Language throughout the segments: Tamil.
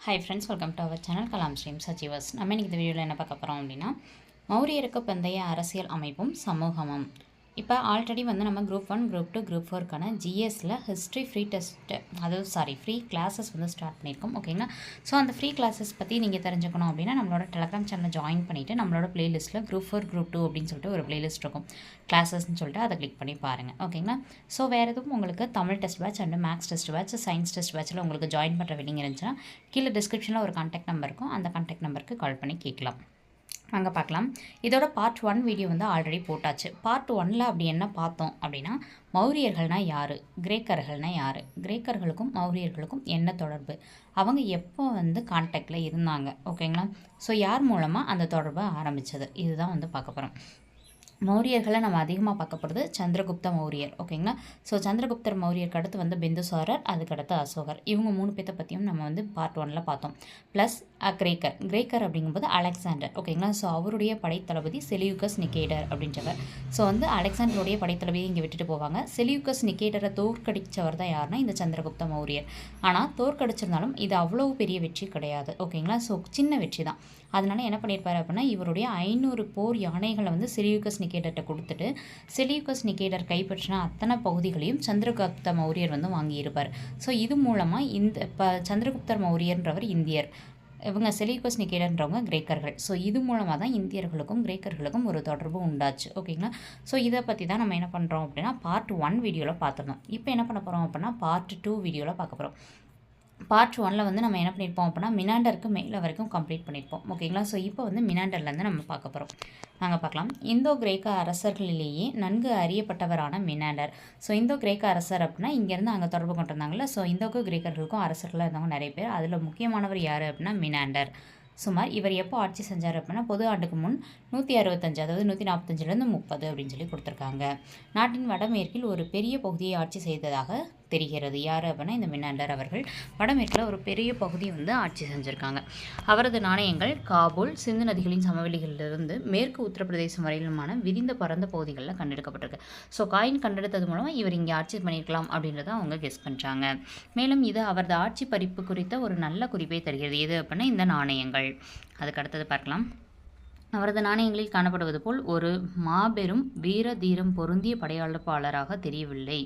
Hi friends welcome to our channel Kalam ஸ்ரீம் சஜீவஸ் நம்ம இன்றைக்கி இந்த வீடியோவில் என்ன பார்க்க போகிறோம் அப்படின்னா மௌரியருக்கு பிந்தைய அரசியல் அமைப்பும் சமூகமும். இப்போ ஆல்ரெடி வந்து நம்ம group one group two group ஃபோருக்கான ஜிஎஸ்சில் ஹிஸ்ட்ரி ஃப்ரீ டெஸ்ட் அதாவது சாரி ஃப்ரீ கிளாஸஸ் வந்து ஸ்டார்ட் பண்ணியிருக்கோம் ஓகேங்களா ஸோ அந்த ஃப்ரீ கிளாஸஸ் பற்றி நீங்கள் தெரிஞ்சுக்கணும் அப்படின்னா நம்மளோட டெலகிராம் சேனலை ஜாயின் பண்ணிவிட்டு நம்மளோட பிளேலிஸ்ட்டில் குரூப் ஃபோர் குரூப் டூ அப்படின்னு சொல்லிட்டு ஒரு பிளேலிஸ்ட் இருக்கும். கிளாஸஸ்னு சொல்லிட்டு அதை கிளிக் பண்ணி பாருங்கள் ஓகேங்களா ஸோ வேறு எதுவும் உங்களுக்கு Tamil test batch and maths test batch science test பேட்சில் உங்களுக்கு ஜாயின் பண்ணுற வெட்டிங் இருந்துச்சுன்னா கீழே டிஸ்கிரிப்ஷனில் ஒரு கான்டாக்ட் நம்பர் இருக்கும். அந்த கான்டாக்ட் நம்பருக்கு கால் பண்ணி கேட்கலாம். அங்கே பார்க்கலாம் இதோட பார்ட் ஒன் வீடியோ வந்து ஆல்ரெடி போட்டாச்சு. பார்ட் ஒனில் அப்படி என்ன பார்த்தோம் அப்படின்னா மௌரியர்கள்னால் யார்? கிரேக்கர்கள்னால் யார்? கிரேக்கர்களுக்கும் மௌரியர்களுக்கும் என்ன தொடர்பு? அவங்க எப்போ வந்து கான்டாக்டில் இருந்தாங்க? ஓகேங்களா ஸோ யார் மூலமாக அந்த தொடர்பை ஆரம்பித்தது இதுதான் வந்து பார்க்க போகிறோம் மௌரியர்களை நம்ம அதிகமாக பார்க்க போகிறது சந்திரகுப்த மௌரியர் ஓகேங்களா ஸோ சந்திரகுப்தர் மௌரியருக்கு அடுத்து வந்து பிந்துசாரர் அதுக்கடுத்து அசோகர். இவங்க மூணு பேர்த்த பற்றியும் நம்ம வந்து பார்ட் ஒனில் பார்த்தோம். ப்ளஸ் கிரேக்கர். கிரேக்கர் அப்படிங்கும்போது அலெக்சாண்டர் ஓகேங்களா ஸோ அவருடைய படைத்தளபதி செலியூக்கஸ் நிக்கேடர் அப்படின்றவர். ஸோ வந்து அலெக்சாண்டருடைய படைத்தளபதி இங்கே விட்டுட்டு போவாங்க. செலியூக்கஸ் நிக்கேடரை தோற்கடித்தவர் தான் யாருன்னா இந்த சந்திரகுப்த மௌரியர். ஆனால் தோற்கடிச்சிருந்தாலும் இது அவ்வளோ பெரிய வெற்றி கிடையாது ஓகேங்களா ஸோ சின்ன வெற்றி தான் அதனால என்ன பண்ணியிருப்பார் அப்படின்னா இவருடைய ஐநூறு போர் யானைகளை வந்து செலியூக்கஸ் நிக்கேடர்கிட்ட கொடுத்துட்டு செலியூக்கஸ் நிக்கேடர் கைப்பற்றின அத்தனை பகுதிகளையும் சந்திரகுப்த மௌரியர் வந்து வாங்கியிருப்பார். ஸோ இது மூலமாக இந்த இப்போ சந்திரகுப்தர் மௌரியர்ன்றவர் இந்தியர். இவங்க செலியூக்கஸ் நிக்கேடன்றவங்க கிரேக்கர்கள். ஸோ இது மூலமாக தான் இந்தியர்களுக்கும் கிரேக்கர்களுக்கும் ஒரு தொடர்பு உண்டாச்சு. ஓகேங்களா ஸோ இதை பற்றி தான் நம்ம என்ன பண்ணுறோம் அப்படின்னா பார்ட் ஒன் வீடியோவில் பார்த்துருந்தோம். இப்போ என்ன பண்ண போகிறோம் அப்படின்னா பார்ட் டூ வீடியோவில் பார்க்க போகிறோம் பார்ட் ஒனில் வந்து நம்ம என்ன பண்ணியிருப்போம் அப்படின்னா மினாண்டருக்கு மேலே வரைக்கும் கம்ப்ளீட் பண்ணியிருப்போம் ஓகேங்களா ஸோ இப்போ வந்து மினாண்டர்லேருந்து நம்ம பார்க்க போகிறோம் நாங்கள் பார்க்கலாம். இந்தோ கிரேக்க அரசர்களிலேயே நன்கு அறியப்பட்டவரான மினாண்டர். ஸோ இந்தோ கிரேக்க அரசர் அப்படின்னா இங்கேருந்து அங்கே தொடர்பு கொண்டிருந்தாங்கல்ல. ஸோ இந்தோக்கு கிரேக்கர்களுக்கும் அரசர்களாக இருந்தவங்க நிறைய பேர். அதில் முக்கியமானவர் யார் அப்படின்னா மினாண்டர். சுமார் இவர் எப்போ ஆட்சி செஞ்சார் அப்படின்னா பொது ஆண்டுக்கு முன் நூற்றி அறுபத்தஞ்சு அதாவது நூற்றி நாற்பத்தஞ்சிலேருந்து முப்பது அப்படின்னு சொல்லி கொடுத்துருக்காங்க. நாட்டின் வடமேற்கில் ஒரு பெரிய பகுதியை ஆட்சி செய்ததாக தெரிகிறது. யார் அப்படின்னா இந்த மின்னாண்டர் அவர்கள். வடமேற்கில் ஒரு பெரிய பகுதி வந்து ஆட்சி செஞ்சுருக்காங்க. அவரது நாணயங்கள் காபூல் சிந்து நதிகளின் சமவெளிகளிலிருந்து மேற்கு உத்தரப்பிரதேசம் வரையிலுமான விரிந்த பரந்த பகுதிகளில் கண்டெடுக்கப்பட்டிருக்கு. ஸோ காயின் கண்டெடுத்தது மூலமாக இவர் இங்கே ஆட்சி பண்ணியிருக்கலாம் அப்படின்றத அவங்க கெஸ் பண்ணுறாங்க மேலும் இது அவரது ஆட்சி பறிப்பு குறித்த ஒரு நல்ல குறிப்பை தருகிறது. எது அப்படின்னா இந்த நாணயங்கள். அதுக்கு அடுத்தது பார்க்கலாம். அவரது நாணயங்களில் காணப்படுவது போல் ஒரு மாபெரும் வீர தீரம் பொருந்திய படையெடுப்பாளராக தெரியவில்லை.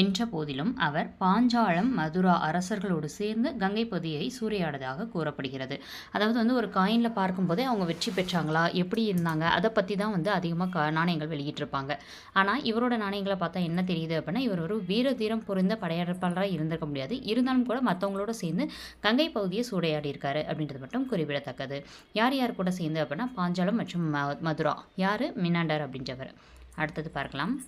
என்ற போதிலும் அவர் பாஞ்சாலம் மதுரா அரசர்களோடு சேர்ந்து கங்கை பொதியை சூறையாடதாக கூறப்படுகிறது. அதாவது வந்து ஒரு காயினில் பார்க்கும்போதே அவங்க வெற்றி பெற்றாங்களா? எப்படி இருந்தாங்க? அதை பற்றி தான் வந்து அதிகமாக கா நாணயங்கள் வெளியிட்டிருப்பாங்க. ஆனால் இவரோட நாணயங்களை பார்த்தா என்ன தெரியுது அப்படின்னா இவர் ஒரு வீர தீரம் பொருந்த படையெடுப்பாளராக இருந்திருக்க முடியாது. இருந்தாலும் கூட மற்றவங்களோட சேர்ந்து கங்கை பகுதியை சூறையாடி இருக்காரு அப்படின்றது மட்டும் குறிப்பிடத்தக்கது. யார் யார் கூட சேர்ந்து அப்படின்னா பாஞ்சாலம் மற்றும் ம- மதுரா. யார்? மினாண்டர் அப்படின்றவர். அடுத்தது பார்க்கலாம்.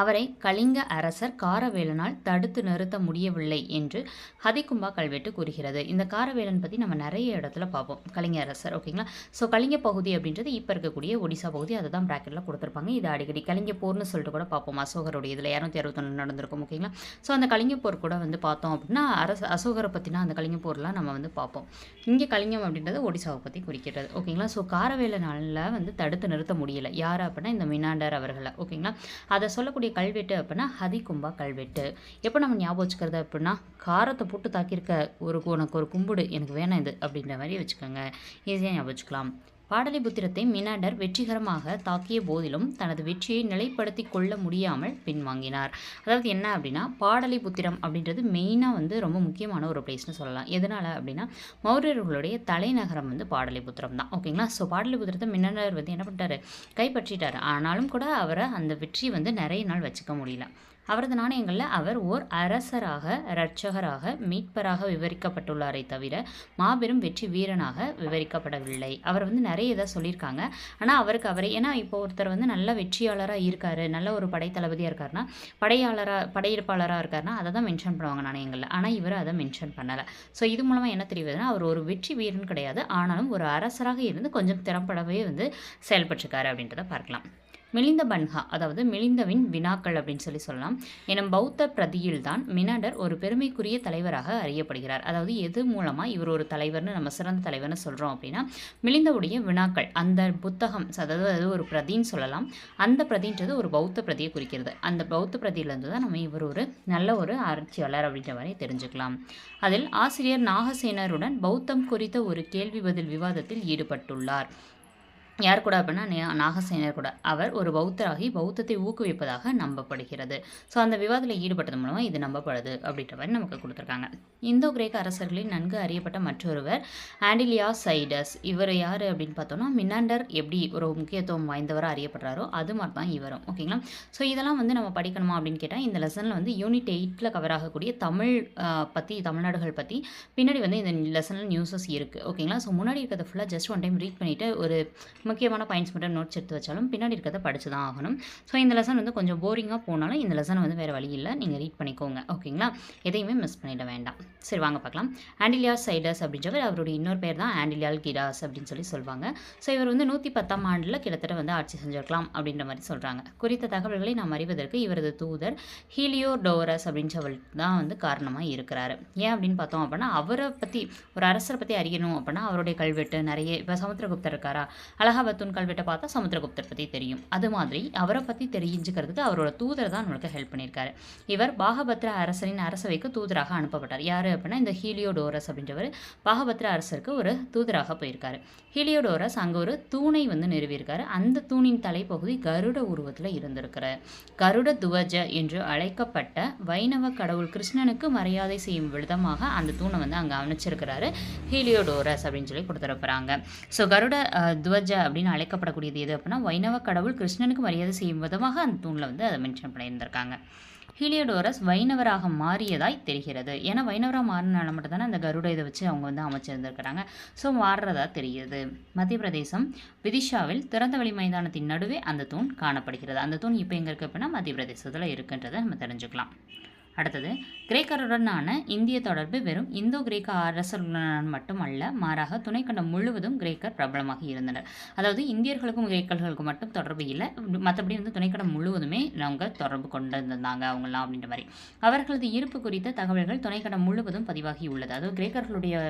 அவரை கலிங்க அரசர் காரவேலனால் தடுத்து நிறுத்த முடியவில்லை என்று ஹதிகும்பா கல்வெட்டு கூறுகிறது. இந்த காரவேலன் பற்றி நம்ம நிறைய இடத்துல பார்ப்போம். கலிங்க அரசர் ஓகேங்களா ஸோ கலிங்க பகுதி அப்படின்றது இப்போ இருக்கக்கூடிய ஒடிசா பகுதி அதை தான் ப்ராக்கெட்டில் கொடுத்துருப்பாங்க. இது அடிக்கடி கலிங்க போர்னு சொல்லிட்டு கூட பார்ப்போம். அசோகருடைய இதில் இரநூத்தி அறுபத்தொன்று நடந்திருக்கும் ஓகேங்களா ஸோ அந்த கலிங்க போர் கூட வந்து பார்த்தோம் அப்படின்னா அரச அசோகரை பற்றினா அந்த கலிங்க போர்லாம் நம்ம வந்து பார்ப்போம். இங்கே கலிங்கம் அப்படின்றது ஒடிசாவை பற்றி குறிக்கிறது ஓகேங்களா ஸோ காரவேலனால வந்து தடுத்து நிறுத்த முடியலை. யார் அப்படின்னா இந்த மினாண்டர் அவர்களை ஓகேங்களா அதை சொல்லக்கூடிய கல்வெட்டு அப்படின்னா ஹதிகும்பா கல்வெட்டு. எப்போ நம்ம ஞாபகம் வச்சுக்கிறது அப்படின்னா காரத்தை போட்டு தாக்கியிருக்க ஒரு உனக்கு ஒரு கும்பிடு எனக்கு வேணாம் இது அப்படின்ற மாதிரி வச்சுக்கோங்க. ஈஸியாக ஞாபகம் வச்சுக்கலாம். பாடலிபுத்திரத்தை மினாண்டர் வெற்றிகரமாக தாக்கிய போதிலும் தனது வெற்றியை நிலைப்படுத்தி கொள்ள முடியாமல் பின்வாங்கினார். அதாவது என்ன அப்படின்னா பாடலிபுத்திரம் அப்படின்றது மெயினாக வந்து ரொம்ப முக்கியமான ஒரு பிளேஸ்னு சொல்லலாம். எதனால் அப்படின்னா மௌரியர்களுடைய தலைநகரம் வந்து பாடலிபுத்திரம் தான். ஓகேங்களா ஸோ பாடலிபுத்திரத்தை மின்னலர் வந்து என்ன பண்ணிட்டாரு? கைப்பற்றிட்டார். ஆனாலும் கூட அவரை அந்த வெற்றி வந்து நிறைய நாள் வச்சுக்க முடியல. அவரது நாணயங்களில் அவர் ஓர் அரசராக இரட்சகராக மீட்பராக விவரிக்கப்பட்டுள்ளாரே தவிர மாபெரும் வெற்றி வீரனாக விவரிக்கப்படவில்லை. அவர் வந்து நிறைய இதை சொல்லியிருக்காங்க. ஆனால் அவருக்கு அவரை ஏன்னா இப்போ ஒருத்தர் வந்து நல்ல வெற்றியாளராக இருக்கார் நல்ல ஒரு படைத்தளபதியாக இருக்காருன்னா படையாளராக படையெடுப்பாளராக இருக்காருன்னா அதை தான் மென்ஷன் பண்ணுவாங்க நாணயங்களில். ஆனால் இவர் அதை மென்ஷன் பண்ணலை. ஸோ இது மூலமாக என்ன தெரியுதுன்னா அவர் ஒரு வெற்றி வீரன் கிடையாது. ஆனாலும் ஒரு அரசராக இருந்து கொஞ்சம் திறம்படவே வந்து செயல்பட்டிருக்காரு அப்படின்றத பார்க்கலாம். மிலிந்த பன்ஹா அதாவது மிலிந்தவின் வினாக்கள் அப்படின்னு சொல்லி சொல்லலாம். எனும் பௌத்த பிரதியில்தான் மினடர் ஒரு பெருமைக்குரிய தலைவராக அறியப்படுகிறார். அதாவது எது மூலமாக இவர் ஒரு தலைவர்னு நம்ம சிறந்த தலைவர்னு சொல்கிறோம் அப்படின்னா மிலிந்தவுடைய வினாக்கள் அந்த புத்தகம் அதாவது அது ஒரு பிரதின்னு சொல்லலாம். அந்த பிரதின்றது ஒரு பௌத்த பிரதியை குறிக்கிறது. அந்த பௌத்த பிரதியிலேருந்து தான் நம்ம இவர் ஒரு நல்ல ஒரு ஆராய்ச்சியாளர் அப்படின்ற மாதிரி தெரிஞ்சுக்கலாம். அதில் ஆசிரியர் நாகசேனருடன் பௌத்தம் குறித்த ஒரு கேள்வி பதில் விவாதத்தில் ஈடுபட்டுள்ளார். யார் கூட அப்படின்னா நாகசேனர் கூட. அவர் ஒரு பௌத்தராகி பௌத்தத்தை ஊக்குவிப்பதாக நம்பப்படுகிறது. ஸோ அந்த விவாதத்தில் ஈடுபட்டது மூலமாக இது நம்பப்படுது அப்படின்ற மாதிரி நமக்கு கொடுத்துருக்காங்க. இந்தோ கிரேக்க அரசர்களின் நன்கு அறியப்பட்ட மற்றொருவர் ஆண்டிலியா சைடஸ் இவர் யார் அப்படின்னு பார்த்தோம்னா மினாண்டர் எப்படி ஒரு முக்கியத்துவம் வாய்ந்தவராக அறியப்படுறாரோ அது மாதிரி தான் இவரும் ஓகேங்களா ஸோ இதெல்லாம் வந்து நம்ம படிக்கணுமா அப்படின்னு கேட்டால் இந்த லெசனில் வந்து யூனிட் எயிட்டில் கவர் ஆகக்கூடிய தமிழ் பற்றி தமிழ்நாடுகள் பற்றி பின்னாடி வந்து இந்த லெசனில் நியூஸஸ் இருக்குது ஓகேங்களா ஸோ முன்னாடி இருக்கிறத ஃபுல்லாக ஜஸ்ட் ஒன் டைம் ரீட் பண்ணிவிட்டு ஒரு முக்கியமான பாயிண்ட்ஸ் மட்டும் நோட்ஸ் எடுத்து வச்சாலும் பின்னாடி இருக்கிறத படிச்சு தான் ஆகணும். ஸோ இந்த லெசன் வந்து கொஞ்சம் போரிங்காக போனாலும் இந்த லெசன் வந்து வேறு வழி இல்லை. நீங்கள் ரீட் பண்ணிக்கோங்க. ஓகேங்களா எதையுமே மிஸ் பண்ணிட வேண்டாம். சரி வாங்க பார்க்கலாம். ஆண்டிலியா சைடஸ் அப்படின்றவர் அவருடைய இன்னொரு பேர் தான் ஆண்டிலியால் கிடாஸ் அப்படின்னு சொல்லி சொல்லுவாங்க ஸோ இவர் வந்து நூற்றி பத்தாம் ஆண்டில் கிட்டத்தட்ட வந்து ஆட்சி செஞ்சிருக்கலாம் அப்படின்ற மாதிரி சொல்கிறாங்க குறித்த தகவல்களை நாம் அறிவதற்கு இவரது தூதர் ஹீலியோ டோரஸ் அப்படின்றவர் தான் வந்து காரணமாக இருக்கிறாரு. ஏன் அப்படின்னு பார்த்தோம் அப்படின்னா அவரை பற்றி ஒரு அரசரை பற்றி அறியணும் அப்படின்னா அவருடைய கல்வெட்டு நிறைய இப்போ சமுத்திரகுப்தர் இருக்காரா? அலகாபத்தூன் கல்வெட்டை பார்த்தா சமுத்திரகுப்தர் பற்றி தெரியும். அது மாதிரி அவரை பற்றி தெரிஞ்சுக்கிறதுக்கு அவரோட தூதர் தான் நம்மளுக்கு ஹெல்ப் பண்ணியிருக்காரு. இவர் பாகபத்ர அரசரின் அரசவைக்கு தூதராக அனுப்பப்பட்டார். யார் அப்படின்னா இந்த ஹீலியோடோரஸ் அப்படின்றவர் பாகபத்ர அரசருக்கு ஒரு தூதராக போயிருக்காரு. ஹீலியோடோரஸ் அங்கே ஒரு தூணை வந்து நிறுவியிருக்காரு. அந்த தூணின் தலைப்பகுதி கருட உருவத்தில் இருந்திருக்கிறார். கருட துவஜ என்று அழைக்கப்பட்ட வைணவ கடவுள் கிருஷ்ணனுக்கு மரியாதை செய்யும் விதமாக அந்த தூணை வந்து அங்கே அமைச்சிருக்கிறாரு ஹீலியோடோரஸ் அப்படின்னு சொல்லி கொடுத்துருப்பாங்க ஸோ கருட துவஜ அப்படின்னு அழைக்கப்படக்கூடியது எது அப்படின்னா வைணவ கடவுள் கிருஷ்ணனுக்கு மரியாதை செய்யும் விதமாக அந்த தூணில் வந்து அதை மென்ஷன் பண்ணியிருந்திருக்காங்க. ஹீலியோடோரஸ் வைணவராக மாறியதாய் தெரிகிறது. ஏன்னா வைணவராக மாறினால மட்டும்தானே அந்த கருட இதை வச்சு அவங்க வந்து அமைச்சிருந்திருக்கிறாங்க. ஸோ மாறுறதா தெரியுது. மத்திய பிரதேசம் விதிஷாவில் திறந்தவெளி மைதானத்தின் நடுவே அந்த தூண் காணப்படுகிறது. அந்த தூண் இப்போ எங்கே இருக்குது அப்படின்னா மத்திய பிரதேசத்தில் இருக்குன்றதை நம்ம தெரிஞ்சுக்கலாம். அடுத்தது கிரேக்கருடனான இந்திய தொடர்பு வெறும் இந்தோ கிரேக்க அரசர்களுடன் மட்டுமல்ல மாறாக துணைக்கண்டம் முழுவதும் கிரேக்கர் பிரபலமாக இருந்தனர். அதாவது இந்தியர்களுக்கும் கிரேக்கர்களுக்கும் மட்டும் தொடர்பு இல்லை மற்றபடி வந்து துணைக்கண்டம் முழுவதுமே அவங்க தொடர்பு கொண்டு இருந்தாங்க அவங்களாம் அப்படின்ற மாதிரி. அவர்களது இருப்பு குறித்த தகவல்கள் துணைக்கண்டம் முழுவதும் பதிவாகி உள்ளது. அதாவது கிரேக்கர்களுடைய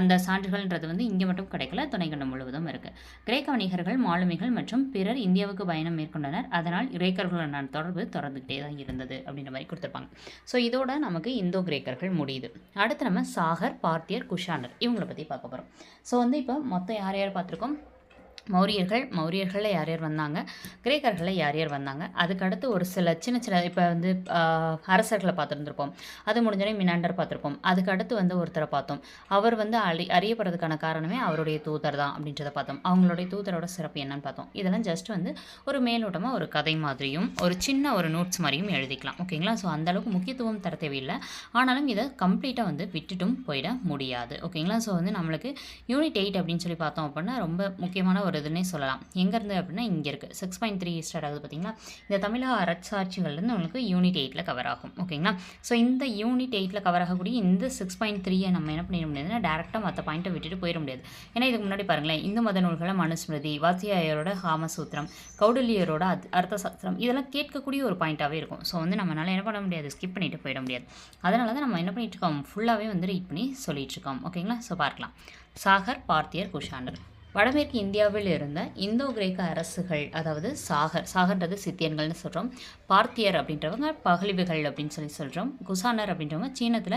அந்த சான்றுகள்ன்றது வந்து இங்கே மட்டும் கிடைக்கல துணைக்கண்டம் முழுவதும் இருக்குது கிரேக்க வணிகர்கள் மாலுமிகள் மற்றும் பிறர் இந்தியாவுக்கு பயணம் மேற்கொண்டனர். அதனால் கிரேக்கர்களுடனான தொடர்பு தொடர்ந்துகிட்டே தான் இருந்தது அப்படின்ற மாதிரி கொடுத்துருப்பாங்க. ஸோ இதோட நமக்கு இந்தோ கிரேக்கர்கள் முடியுது. அடுத்து நம்ம சாகர் பார்த்தியர் குஷானர் இவங்கள பற்றி பார்க்க போகிறோம் ஸோ வந்து இப்போ மொத்தம் யார் யார் பார்த்துருக்கோம்? மௌரியர்கள் மௌரியர்களில் யார் யார் வந்தாங்க? கிரேக்கர்களில் யார் யார் வந்தாங்க? அதுக்கடுத்து ஒரு சில சின்ன சின்ன இப்போ வந்து அரசர்களை பார்த்துருந்துருப்போம். அது முடிஞ்சோடனே மினாண்டர் பார்த்துருப்போம். அதுக்கடுத்து வந்து ஒருத்தரை பார்த்தோம். அவர் வந்து அழி அறியப்படுறதுக்கான காரணமே அவருடைய தூதர் தான் அப்படின்றத பார்த்தோம். அவங்களுடைய தூதரோட சிறப்பு என்னன்னு பார்த்தோம். இதெல்லாம் ஜஸ்ட் வந்து ஒரு மேலோட்டமாக ஒரு கதை மாதிரியும் ஒரு சின்ன ஒரு நோட்ஸ் மாதிரியும் எழுதிக்கலாம். ஓகேங்களா ஸோ அந்தளவுக்கு முக்கியத்துவம் தர தேவையில்லை. ஆனாலும் இதை கம்ப்ளீட்டாக வந்து விட்டுட்டும் போயிட முடியாது. ஓகேங்களா ஸோ வந்து நம்மளுக்கு யூனிட் எயிட் அப்படின்னு சொல்லி பார்த்தோம் அப்படின்னா ரொம்ப முக்கியமான ஒரு இதுன்னே சொல்லலாம். எங்கேருந்து அப்படின்னா இங்கே இருக்குது சிக்ஸ் பாயிண்ட் த்ரீ ஸ்டார்ட் ஆகுது பார்த்தீங்களா இந்த தமிழக அரசாட்சிகள்லேருந்து உங்களுக்கு யூனிட் எயிட்டில் கவர் ஆகும். ஓகேங்களா? ஸோ இந்த யூனிட் எயிட்டில் கவர் ஆகக்கூடிய இந்த சிக்ஸ் பாயிண்ட் த்ரீயை நம்ம என்ன பண்ணிட முடியாதுன்னா டேரெக்டாக மற்ற பாயிண்ட்டை விட்டுட்டு போயிட முடியாது. ஏன்னா இதுக்கு முன்னாடி பாருங்களேன் இந்து மத நூல்களை மனுஸ்மிருதி வாத்தியாயரோட ஹாமசூத்திரம் கௌடல்யரோட அத்- அர்த்த சாஸ்திரம் இதெல்லாம் கேட்கக்கூடிய ஒரு பாயிண்ட்டாகவே இருக்கும். ஸோ வந்து நம்மளால் என்ன பண்ண முடியாது? ஸ்கிப் பண்ணிட்டு போயிட முடியாது. அதனால தான் நம்ம என்ன பண்ணிட்டு இருக்கோம்? ஃபுல்லாகவே வந்து ரீட் பண்ணி சொல்லிட்டு இருக்கோம். ஓகேங்களா? ஸோ பார்க்கலாம். சாகர் பார்த்தியர் குஷாண்டர் வடமேற்கு இந்தியாவில் இருந்த இந்தோ கிரேக்க அரசுகள் அதாவது சாகர் சாகர்ன்றது சித்தியன்கள்னு சொல்கிறோம் பார்த்தியர் அப்படின்றவங்க பகலிவுகள் அப்படின்னு சொல்லி சொல்கிறோம் குசானர் அப்படின்றவங்க சீனத்தில்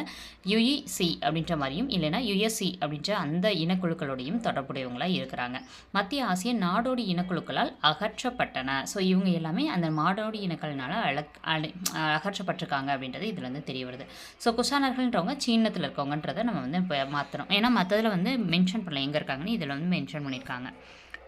யுஇசி அப்படின்ற மாதிரியும் இல்லைன்னா யுஎஸ்சி அப்படின்ற அந்த இனக்குழுக்களோடையும் தொடர்புடையவங்களாக இருக்கிறாங்க. மத்திய ஆசிய நாடோடி இனக்குழுக்களால் அகற்றப்பட்டன. ஸோ இவங்க எல்லாமே அந்த நாடோடி இனக்கள்னால அழக் அகற்றப்பட்டிருக்காங்க அப்படின்றது இதுலேருந்து தெரிய வருது. ஸோ குஷானர்கள்ன்றவங்க சீனத்தில் இருக்கவங்கன்றதை நம்ம வந்து இப்போ மாற்றணும் ஏன்னா மற்றதில் வந்து மென்ஷன் பண்ணல. எங்கே இருக்காங்கன்னு இதில் வந்து மென்ஷன் பண்ணியிருக்காங்க.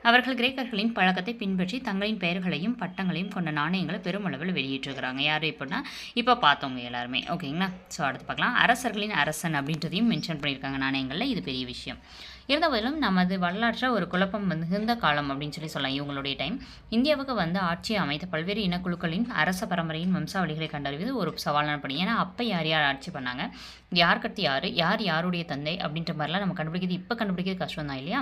அவர்கள் கிரேக்கர்களின் பழக்கத்தை பின்பற்றி தங்களின் பெயர்களையும் பட்டங்களையும் கொண்ட நாணயங்களை பெருமளவில் வெளியிட்டிருக்கிறாங்க. யார் எப்படின்னா இப்போ பார்த்தவங்க எல்லாருமே. ஓகேங்களா ஸோ அடுத்து பார்க்கலாம். அரசர்களின் அரசன் அப்படின்றதையும் மென்ஷன் பண்ணியிருக்காங்க நாணயங்களில். இது பெரிய விஷயம். இருந்த போதிலும் நமது வரலாற்றை ஒரு குழப்பம் வந்து மிகுந்த காலம் அப்படின்னு சொல்லி சொல்லலாம். இவங்களுடைய டைம் இந்தியாவுக்கு வந்து ஆட்சி அமைத்த பல்வேறு இனக்குழுக்களின் அரச பரம்பரையின் வம்சாவளிகளை கண்டறிவது ஒரு சவாலான பணி. ஏன்னா அப்போ யார் யார் ஆட்சி பண்ணாங்க? யார் கட்டி யார்? யார் யாருடைய தந்தை அப்படின்ற மாதிரிலாம் நம்ம கண்டுபிடிக்கிறது இப்போ கண்டுபிடிக்கிறது கஷ்டம் தான் இல்லையா?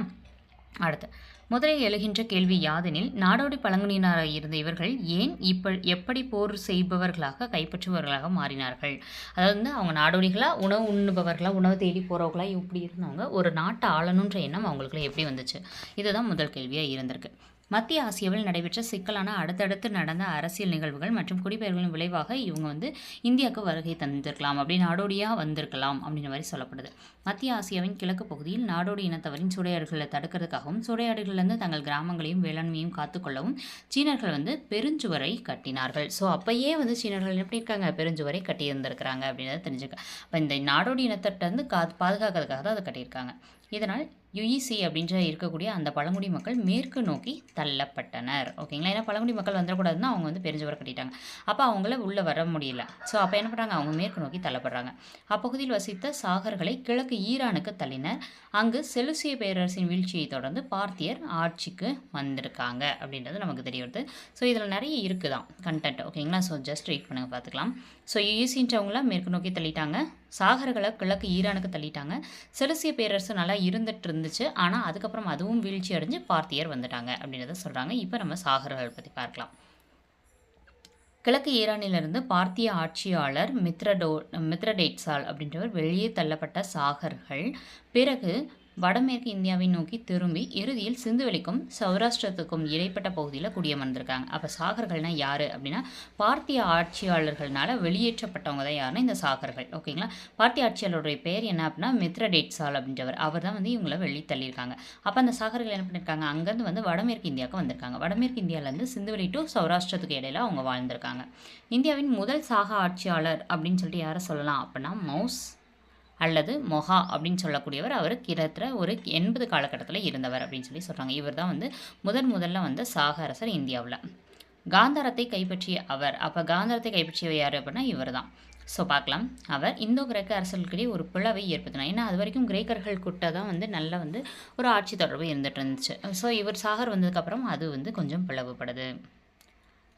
அடுத்து முதலில் எழுகின்ற கேள்வி யாதெனில் நாடோடி பழங்குடியினராக இருந்த இவர்கள் ஏன் இப்ப எப்படி போர் செய்பவர்களாக கைப்பற்றுபவர்களாக மாறினார்கள்? அதாவது வந்து அவங்க நாடோடிகளாக உணவு உண்ணுபவர்களாக உணவு தேடி போகிறவர்களாக இப்படி இருந்தவங்க ஒரு நாட்டை ஆளணுன்ற எண்ணம் அவங்களுக்குள்ள எப்படி வந்துச்சு? இதுதான் முதல் கேள்வியாக இருந்திருக்கு. மத்திய ஆசியாவில் நடைபெற்ற சிக்கலான அடுத்தடுத்து நடந்த அரசியல் நிகழ்வுகள் மற்றும் குடிபெயர்களின் விளைவாக இவங்க வந்து இந்தியாவுக்கு வருகை தந்திருக்கலாம் அப்படி நாடோடியாக வந்திருக்கலாம் அப்படின்ற மாதிரி சொல்லப்படுது. மத்திய ஆசியாவின் கிழக்கு பகுதியில் நாடோடி இனத்தவரின் சுடையாடுகளை தடுக்கிறதுக்காகவும் சூறையாடுகளிலிருந்து தங்கள் கிராமங்களையும் வேளாண்மையும் காத்துக்கொள்ளவும் சீனர்கள் வந்து பெருஞ்சுவரை கட்டினார்கள். ஸோ அப்பயே வந்து சீனர்கள் எப்படி இருக்காங்க? பெருஞ்சுவரை கட்டியிருந்திருக்கிறாங்க அப்படின்றத தெரிஞ்சுக்க. இப்போ இந்த நாடோடி இனத்திட்ட வந்து கா பாதுகாக்கிறதுக்காக தான் அதை கட்டியிருக்காங்க. இதனால் யுஇசி அப்படின்ற இருக்கக்கூடிய அந்த பழங்குடி மக்கள் மேற்கு நோக்கி தள்ளப்பட்டனர். ஓகேங்களா? ஏன்னா பழங்குடி மக்கள் வந்துடக்கூடாதுன்னு அவங்க வந்து பெருஞ்சவரை கட்டிட்டாங்க. அப்போ அவங்கள உள்ளே வர முடியல. ஸோ அப்போ என்ன பண்ணுறாங்க அவங்க மேற்கு நோக்கி தள்ளப்படுறாங்க. அப்பகுதியில் வசித்த சாகர்களை கிழக்கு ஈரானுக்கு தள்ளினர். அங்கு செலுசிய பேரரசின் வீழ்ச்சியை தொடர்ந்து பார்த்தியர் ஆட்சிக்கு வந்திருக்காங்க அப்படின்றது நமக்கு தெரிய வருது. ஸோ இதில் நிறைய இருக்குதான் கண்டென்ட் ஓகேங்களா? ஸோ ஜஸ்ட் ரீட் பண்ணுங்க பார்த்துக்கலாம். ஸோ யூசின்றவங்களாம் மேற்கு நோக்கி தள்ளிட்டாங்க. சாகர்களை கிழக்கு ஈரானுக்கு தள்ளிட்டாங்க. செலுசிய பேரரசு நல்லா இருந்துட்டு இருந்துச்சு. ஆனால் அதுக்கப்புறம் அதுவும் வீழ்ச்சி அடைஞ்சு பார்த்தியர் வந்துட்டாங்க அப்படின்றத சொல்கிறாங்க இப்போ நம்ம சாகர்கள் பற்றி பார்க்கலாம். கிழக்கு ஈரானிலிருந்து பார்த்திய ஆட்சியாளர் மித்ரடோ மித்ரடேட்சால் அப்படின்றவர் வெளியே தள்ளப்பட்ட சாகர்கள். பிறகு வடமேற்கு இந்தியாவை நோக்கி திரும்பி இறுதியில் சிந்துவெளிக்கும் சௌராஷ்டிரத்துக்கும் இடைப்பட்ட பகுதியில் குடியமர்ந்திருக்காங்க. அப்போ சாகர்கள்னால் யார் அப்படின்னா பார்த்திய ஆட்சியாளர்கள்னால வெளியேற்றப்பட்டவங்க தான் யாருன்னா இந்த சாகர்கள். ஓகேங்களா பார்த்திய ஆட்சியாளருடைய பேர் என்ன அப்படின்னா மித்ரடேட்சால் அப்படின்றவர். அவர் தான் வந்து இவங்கள வெளியே தள்ளியிருக்காங்க. அப்போ அந்த சாகர்கள் என்ன பண்ணியிருக்காங்க அங்கேருந்து வந்து வடமேற்கு இந்தியாவுக்கு வந்திருக்காங்க. வடமேற்கு இந்தியாவிலேருந்து சிந்துவெளி டு சௌராஷ்டிரத்துக்கு இடையில அவங்க வாழ்ந்திருக்காங்க. இந்தியாவின் முதல் சாக ஆட்சியாளர் அப்படின்னு சொல்லிட்டு யாரை சொல்லலாம் அப்படின்னா மவுஸ் அல்லது மொஹா அப்படின்னு சொல்லக்கூடியவர் அவர் கிட்டத்தட்ட ஒரு எண்பது காலகட்டத்தில் இருந்தவர் அப்படின்னு சொல்லி சொல்கிறாங்க இவர் தான் வந்து முதன் முதல்ல வந்த சாக அரசர் இந்தியாவில். காந்தாரத்தை கைப்பற்றிய அவர் அப்போ காந்தாரத்தை கைப்பற்றியவர் யார் அப்படின்னா இவர் தான் ஸோ பார்க்கலாம். அவர் இந்தோ கிரேக்க அரசர்களுக்கிடையே ஒரு பிளவை ஏற்படுத்தினார். ஏன்னா அது வரைக்கும் கிரேக்கர்கள் கிட்ட தான் வந்து நல்ல வந்து ஒரு ஆட்சி தொடர்பு இருந்துட்டு இருந்துச்சு. ஸோ இவர் சாகர் வந்ததுக்கப்புறம் அது வந்து கொஞ்சம் பிளவுபடுது.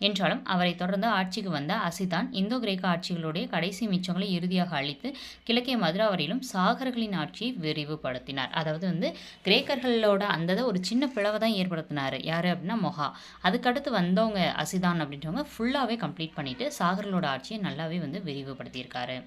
என்றாலும் அவரை தொடர்ந்து ஆட்சிக்கு வந்த அசிதான் இந்தோ கிரேக்க ஆட்சிகளுடைய கடைசி மிச்சங்களை இறுதியாக அழித்து கிழக்கே மதுராவரையிலும் சாகர்களின் ஆட்சியை விரிவுபடுத்தினார். அதாவது வந்து கிரேக்கர்களோட அந்ததை ஒரு சின்ன பிளவை தான் ஏற்படுத்தினார். யார் அப்படின்னா மொஹா. அதுக்கடுத்து வந்தவங்க அசிதான் அப்படின்றவங்க ஃபுல்லாகவே கம்ப்ளீட் பண்ணிவிட்டு சாகர்களோட ஆட்சியை நல்லாவே வந்து விரிவுபடுத்தியிருக்காரு.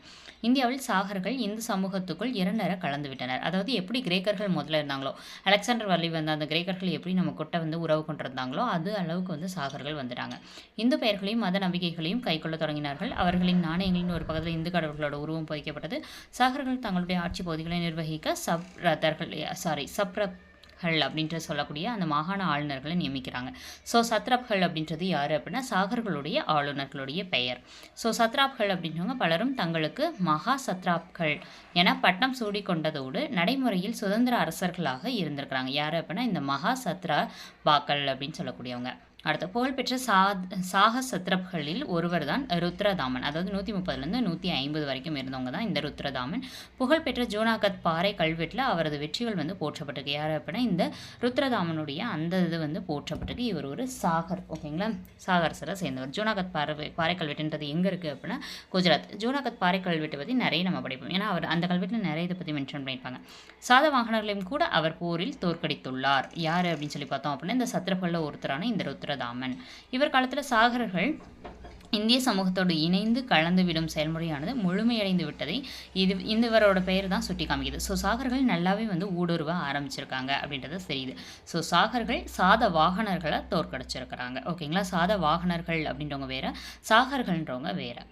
இந்தியாவில் சாகர்கள் இந்து சமூகத்துக்குள் இரண்டர கலந்து விட்டனர் அதாவது எப்படி கிரேக்கர்கள் முதல்ல இருந்தாங்களோ அலெக்சாண்டர் வள்ளி வந்த அந்த கிரேக்கர்கள் எப்படி நம்ம கொட்டை வந்து உறவு கொண்டிருந்தாங்களோ அது அளவுக்கு வந்து சாகர்கள் வந்துட்டாங்க. இந்து பெயர்களையும் மத நம்பிக்கைகளையும் கைக்கொள்ள தொடங்கினார்கள். அவர்களின் நாணயங்களின் ஒரு பக்கத்தில் இந்து கடவுள்களோட உருவம் பொதிக்கப்பட்டது சாகர்கள் தங்களுடைய ஆட்சி பகுதிகளை நிர்வகிக்க சப்ரதர்கள் சாரி சப்ர ஹள் அப்படின்ற சொல்லக்கூடிய அந்த மாகாண ஆளுநர்களை நியமிக்கிறாங்க. ஸோ சத்ராப்கள் அப்படின்றது யார் அப்படின்னா சாகர்களுடைய ஆளுநர்களுடைய பெயர். ஸோ சத்ராப்கள் அப்படின்றவங்க பலரும் தங்களுக்கு மகா சத்ராப்கள் என பட்டம் சூடி கொண்டதோடு நடைமுறையில் சுதந்திர அரசர்களாக இருந்திருக்கிறாங்க. யார் அப்படின்னா இந்த மகா சத்ரா பாக்கள் அப்படின்னு சொல்லக்கூடியவங்க. அடுத்த புகழ்பெற்ற சா சாக சத்ரப்களில் ஒருவர் தான் ருத்ரதாமன். அதாவது நூற்றி முப்பதுலேருந்து நூற்றி ஐம்பது வரைக்கும் இருந்தவங்க தான் இந்த ருத்ரதாமன். புகழ்பெற்ற ஜூனாகத் பாறை கல்வெட்டில் அவரது வெற்றிகள் வந்து போற்றப்பட்டிருக்கு. யார் அப்படின்னா இந்த ருத்ரதாமனுடைய அந்த இது வந்து போற்றப்பட்டிருக்கு. இவர் ஒரு சாகர் ஓகேங்களா? சாகர் சரை சேர்ந்தவர். ஜூனாகத் பாறை பாறை கல்வெட்டுன்றது எங்கே இருக்குது அப்படின்னா குஜராத். ஜூனாகத் பாறை கல்வெட்டை பற்றி நிறைய நம்ம படிப்போம். ஏன்னா அவர் அந்த கல்வெட்டில் நிறைய இதை பற்றி மென்ஷன் பண்ணியிருப்பாங்க. சாதவாகனர்களையும் கூட அவர் போரில் தோற்கடித்துள்ளார். யார் அப்படின்னு சொல்லி பார்த்தோம் அப்படின்னா இந்த சத்ரபல்ல ஒருத்தரான இந்த ருத்ர ருத்ரதாமன் இவர் காலத்தில் சாகர்கள் இந்திய சமூகத்தோடு இணைந்து கலந்துவிடும் செயல்முறையானது முழுமையடைந்து விட்டதை இது இந்த இவரோட பெயர் தான் சுட்டி காமிக்குது. ஸோ சாகர்கள் நல்லாவே வந்து ஊடுருவ ஆரம்பிச்சிருக்காங்க அப்படின்றது தெரியுது. ஸோ சாகர்கள் சாத வாகனர்களை தோற்கடிச்சிருக்கிறாங்க. ஓகேங்களா சாத வாகனர்கள் அப்படின்றவங்க வேற சாகர்கள்ன்றவங்க வேறு.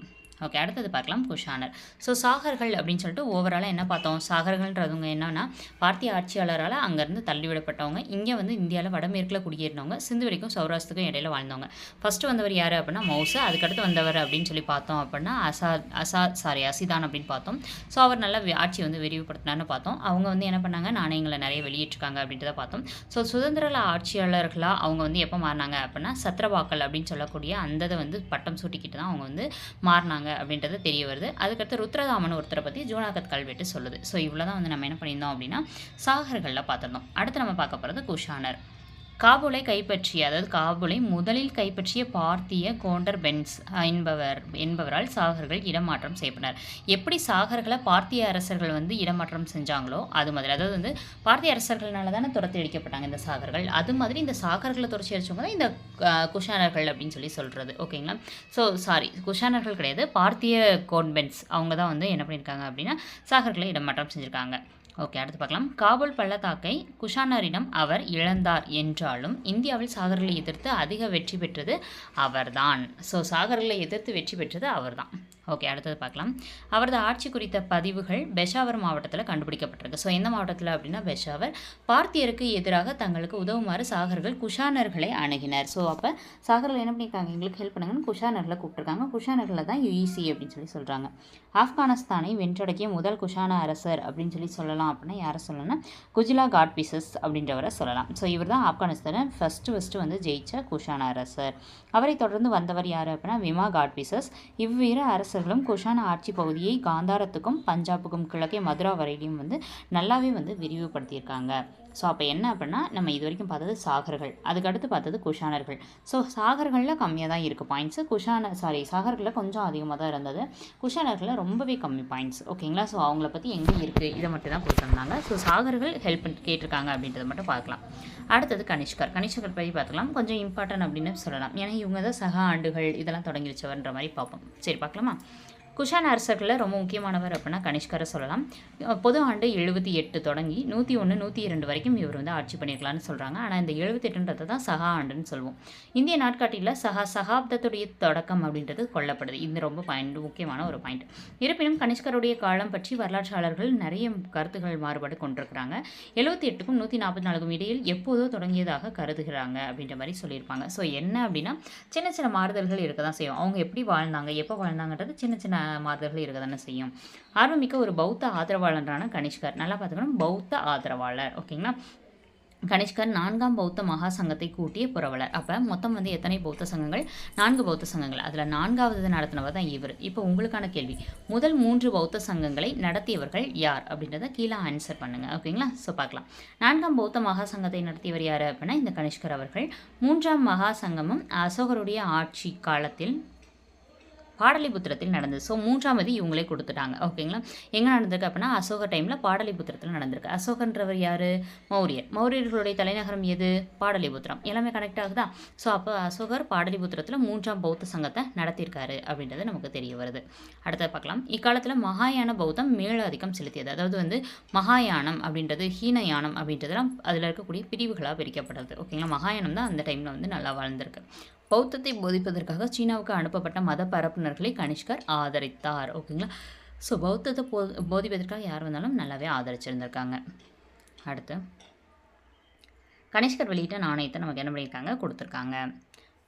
ஓகே அடுத்தது பார்க்கலாம் குஷானர். ஸோ சாகர்கள் அப்படின்னு சொல்லிட்டு ஓவராலாக என்ன பார்த்தோம்? சாகர்கள்ன்றவங்க என்னன்னா பார்த்திய ஆட்சியாளரால் அங்கேருந்து தள்ளிவிடப்பட்டவங்க. இங்கே வந்து இந்தியாவில் வடமேற்கில் குடியேறினவங்க. சிந்து வரைக்கும் சௌராஷ்டிரத்துக்கும் இடையில வாழ்ந்தவங்க. ஃபஸ்ட்டு வந்தவர் யார் அப்படின்னா மௌசு அதுக்கடுத்து வந்தவர் அப்படின்னு சொல்லி பார்த்தோம் அப்படின்னா அசாத் அசாத் சாரி அசிதான் அப்படின்னு பார்த்தோம். ஸோ அவர் நல்ல ஆட்சி வந்து விரிவுபடுத்தினார்னு பார்த்தோம். அவங்க வந்து என்ன பண்ணாங்க? நாணயங்களை நிறைய வெளியிட்டிருக்காங்க அப்படின்றத பார்த்தோம். ஸோ சுதந்திர ஆட்சியாளர்களாக அவங்க வந்து எப்போ மாறினாங்க அப்படின்னா சத்ரபாக்கள் அப்படின்னு சொல்லக்கூடிய அந்ததை வந்து பட்டம் சூட்டிக்கிட்டு தான் அவங்க வந்து மாறினாங்க. அப்படின்றது தெரிய வருது. அதுக்கடுத்து ருத்ரதாமன் ஒருத்தரை பற்றி ஜூனாகத் கல்வெட்டு சொல்லுது. ஸோ இவ்வளோ தான் வந்து நம்ம என்ன பண்ணியிருந்தோம் அப்படின்னா சாகர்களில் பார்த்துருந்தோம். அடுத்து நம்ம பார்க்க போகிறது குஷானர். காபூலை கைப்பற்றிய அதாவது காபூலை முதலில் கைப்பற்றிய பார்த்திய கோண்டர் பென்ஸ் என்பவர் என்பவரால் சாகர்கள் இடமாற்றம் செய்யப்பட்டார் எப்படி சாகர்களை பார்த்திய அரசர்கள் வந்து இடமாற்றம் செஞ்சாங்களோ அது மாதிரி. அதாவது வந்து பார்த்திய அரசர்களால் தானே துரத்தி அடிக்கப்பட்டாங்க இந்த சாகர்கள். அது மாதிரி இந்த சாகர்களை துரத்தி அடிச்சவங்க தான் இந்த குஷானர்கள் அப்படின்னு சொல்லி சொல்கிறது ஓகேங்களா? ஸோ சாரி குஷானர்கள் கிடையாது. பார்த்திய கோன்பென்ஸ் அவங்க தான் வந்து என்ன பண்ணியிருக்காங்க அப்படின்னா சாகர்களை இடமாற்றம் செஞ்சுருக்காங்க. ஓகே அடுத்து பார்க்கலாம். காபூல் பள்ளத்தாக்கை குஷானரிடம் அவர் இழந்தார் என்றாலும் இந்தியாவில் சாகர்களை எதிர்த்து அதிக வெற்றி பெற்றது அவர்தான். ஸோ சாகர்களை எதிர்த்து வெற்றி பெற்றது அவர்தான். ஓகே அடுத்தது பார்க்கலாம். அவரது ஆட்சி குறித்த பதிவுகள் பெஷாவர் மாவட்டத்தில் கண்டுபிடிக்கப்பட்டிருக்கு. ஸோ எந்த மாவட்டத்தில் அப்படின்னா பெஷாவர். பார்த்தியருக்கு எதிராக தங்களுக்கு உதவுமாறு சாகர்கள் குஷானர்களை அணுகினர். ஸோ அப்போ சாகர்கள் என்ன பண்ணியிருக்காங்க? எங்களுக்கு ஹெல்ப் பண்ணுங்கன்னு குஷானர்களை கூப்பிட்டுருக்காங்க. குஷானர்களை தான் யுஇசி அப்படின்னு சொல்லி சொல்கிறாங்க ஆப்கானிஸ்தானை வென்றடக்கிய முதல் குஷான அரசர் அப்படின்னு சொல்லி சொல்லலாம் அப்படின்னா யாரை சொல்லணும்னா குஜிலா காட்பிசஸ் அப்படின்றவரை சொல்லலாம். ஸோ இவர் தான் ஆப்கானிஸ்தானை ஃபஸ்ட்டு ஃபஸ்ட்டு வந்து ஜெயிச்ச குஷான அரசர். அவரை தொடர்ந்து வந்தவர் யார் அப்படின்னா விமா காட்பிசஸ். இவ்விரு அரசர்களும் குஷான ஆட்சி பகுதியை காந்தாரத்துக்கும் பஞ்சாபுக்கும் கிழக்கே மதுரா வரையிலையும் வந்து நல்லாவே வந்து விரிவுபடுத்தியிருக்காங்க. ஸோ அப்போ என்ன அப்படின்னா நம்ம இது வரைக்கும் பார்த்தது சாகர்கள். அதுக்கடுத்து பார்த்தது குஷானர்கள். ஸோ சாகர்களில் கம்மியாக தான் இருக்குது பாயிண்ட்ஸு குஷான சாரி சாகர்களில் கொஞ்சம் அதிகமாக தான் இருந்தது. குஷானர்களில் ரொம்பவே கம்மி பாயிண்ட்ஸ் ஓகேங்களா ஸோ அவங்கள பற்றி எங்கே இருக்குது இதை மட்டும் தான் கொடுத்துருந்தாங்க. ஸோ சாகர்கள் ஹெல்ப் கேட்டிருக்காங்க அப்படின்றத மட்டும் பார்க்கலாம். அடுத்தது கனிஷ்கர். கனிஷ்கர் பற்றி பார்த்துக்கலாம். கொஞ்சம் இம்பார்ட்டன்ட் அப்படின்னு சொல்லலாம். ஏன்னா இவங்க தான் சக ஆண்டுகள் இதெல்லாம் தொடங்கி வச்சவர்ன்ற மாதிரி பார்ப்போம். சரி பார்க்கலாமா? குஷான் அரசர்களில் ரொம்ப முக்கியமானவர் அப்படின்னா கனிஷ்கரை சொல்லலாம். பொது ஆண்டு எழுபத்தி எட்டு தொடங்கி நூற்றி ஒன்று நூற்றி இரண்டு வரைக்கும் இவர் வந்து ஆட்சி பண்ணியிருக்கலாம்னு சொல்கிறாங்க ஆனால் இந்த எழுபத்தெட்டுன்றது தான் சகா ஆண்டுன்னு சொல்லுவோம் இந்திய நாட்காட்டியில் சகா சகாப்தத்துடைய தொடக்கம் அப்படின்றது கொல்லப்படுது. இது ரொம்ப பாயிண்ட் முக்கியமான ஒரு பாயிண்ட் இருப்பினும் கனிஷ்கருடைய காலம் பற்றி வரலாற்றாளர்கள் நிறைய கருத்துக்கள் மாறுபாடு கொண்டிருக்கிறாங்க. எழுபத்தி எட்டுக்கும் நூற்றி நாற்பத்தி நாலுக்கும் இடையில் எப்போதோ தொடங்கியதாக கருதுகிறாங்க அப்படின்ற மாதிரி சொல்லியிருப்பாங்க. ஸோ என்ன அப்படின்னா சின்ன சின்ன மாறுதல்கள் இருக்க தான் செய்யும். அவங்க எப்படி வாழ்ந்தாங்க எப்போ வாழ்ந்தாங்கன்றது சின்ன சின்ன மாறுதல்கள் இருக்க தானே செய்யும். ஆர்வமிக்க ஒரு பௌத்த ஆதரவாளரான கனிஷ்கர். நல்லா பார்த்துக்கணும். பௌத்த ஆதரவாளர். ஓகேங்களா? கனிஷ்கர் நான்காம் பௌத்த மகா சங்கத்தை கூட்டிய புரவலர். அப்போ மொத்தம் வந்து எத்தனை பௌத்த சங்கங்கள்? நான்கு பௌத்த சங்கங்கள். அதில் நான்காவது நடத்தினவர் தான் இவர். இப்போ உங்களுக்கான கேள்வி. முதல் மூன்று பௌத்த சங்கங்களை நடத்தியவர்கள் யார்? அப்படின்றத கீழே ஆன்சர் பண்ணுங்கள் ஓகேங்களா? ஸோ பார்க்கலாம். நான்காம் பௌத்த மகா சங்கத்தை நடத்தியவர் யார் அப்படின்னா இந்த கனிஷ்கர் அவர்கள். மூன்றாம் மகா சங்கமும் அசோகருடைய ஆட்சி காலத்தில் பாடலிபுத்திரத்தில் நடந்தது. ஸோ மூன்றாவது இவங்களே கொடுத்துட்டாங்க. ஓகேங்களா எங்கே நடந்திருக்கு அப்படின்னா அசோகர் டைமில் பாடலிபுத்திரத்தில் நடந்திருக்கு. அசோகன்றவர் யார்? மௌரியர். மௌரியர்களுடைய தலைநகரம் எது? பாடலிபுத்திரம். எல்லாமே கனெக்ட் ஆகுதா? ஸோ அப்போ அசோகர் பாடலிபுத்திரத்தில் மூன்றாம் பௌத்த சங்கத்தை நடத்தியிருக்காரு அப்படின்றது நமக்கு தெரிய வருது. அடுத்தது பார்க்கலாம். இக்காலத்தில் மகாயான பௌத்தம் மேலாதிக்கம் செலுத்தியது. அதாவது வந்து மகாயானம் அப்படின்றது ஹீனயானம் அப்படின்றதெல்லாம் அதில் இருக்கக்கூடிய பிரிவுகளாக பிரிக்கப்படுறது ஓகேங்களா மகாயானம் தான் அந்த டைமில் வந்து நல்லா வாழ்ந்திருக்கு. பௌத்தத்தை போதிப்பதற்காக சீனாவுக்கு அனுப்பப்பட்ட மத பரப்புனர்களை கனிஷ்கர் ஆதரித்தார். ஓகேங்களா ஸோ பௌத்தத்தை போ போதிப்பதற்காக யார் வந்தாலும் நல்லாவே ஆதரிச்சிருந்திருக்காங்க. அடுத்து. கனிஷ்கர் வெளியிட்ட நாணயத்தை நமக்கு என்ன பண்ணியிருக்காங்க? கொடுத்துருக்காங்க.